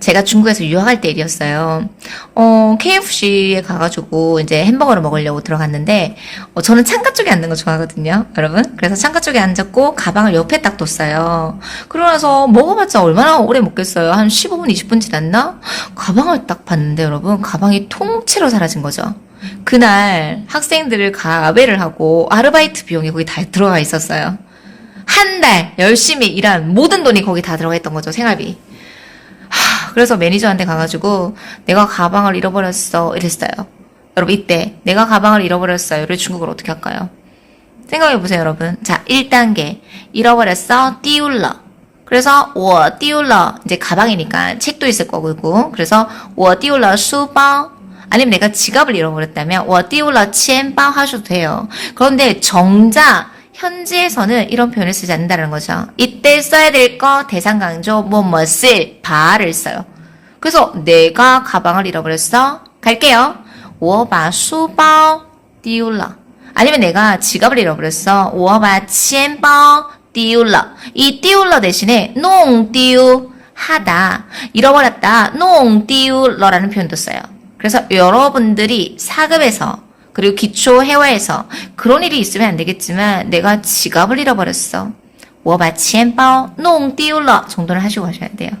제가 중국에서 유학할 때 일이었어요. 어, KFC에 가가지고 이제 햄버거를 먹으려고 들어갔는데, 어, 저는 창가 쪽에 앉는 거 좋아하거든요, 여러분. 그래서 창가 쪽에 앉았고, 가방을 옆에 딱 뒀어요. 그러고 나서 먹어봤자 얼마나 오래 먹겠어요? 한 15분, 20분 지났나? 가방을 딱 봤는데, 여러분, 가방이 통째로 사라진 거죠. 그날 학생들을 가외를 하고 아르바이트 비용이 거기 다 들어가 있었어요. 한 달 열심히 일한 모든 돈이 거기 다 들어가 있던 거죠, 생활비. 하, 그래서 매니저한테 가가지고 내가 가방을 잃어버렸어 이랬어요. 여러분 이때 내가 가방을 잃어버렸어요. 를 중국어로 어떻게 할까요? 생각해보세요, 여러분. 자, 1단계. 잃어버렸어, 띄울러. 그래서, 我丢了. 이제 가방이니까 책도 있을 거고. 그래서, 我丢了书包. 아니면 내가 지갑을 잃어버렸다면, 我丢了钱包 하셔도 돼요. 그런데 정작, 현지에서는 이런 표현을 쓰지 않는다는 거죠. 이때 써야 될 거, 대상 강조, 뭐, 뭐, 쓸, 바를 써요. 그래서, 내가 가방을 잃어버렸어. 갈게요. 我把书包丢了. 아니면 내가 지갑을 잃어버렸어. 我把钱包丢了. 이 丢了 대신에 弄丢 하다, 잃어버렸다, 弄丢了라는 표현도 써요. 그래서 여러분들이 사급에서 그리고 기초 회화에서 그런 일이 있으면 안 되겠지만 내가 지갑을 잃어버렸어. 我把钱包弄丢了 정도는 하시고 가셔야 돼요.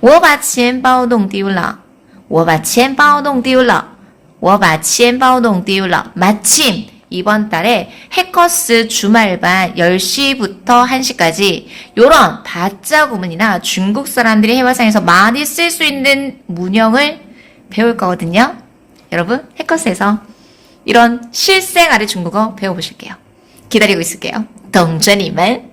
我把钱包弄丢了.我把钱包弄丢了.我把钱包弄丢了. 마침 이번 달에 해커스 주말반 10시부터 1시까지 요런 다짜 구문이나 중국 사람들이 해화상에서 많이 쓸 수 있는 문형을 배울 거거든요. 여러분, 해커스에서 이런 실생활의 중국어 배워보실게요. 기다리고 있을게요. 동전이만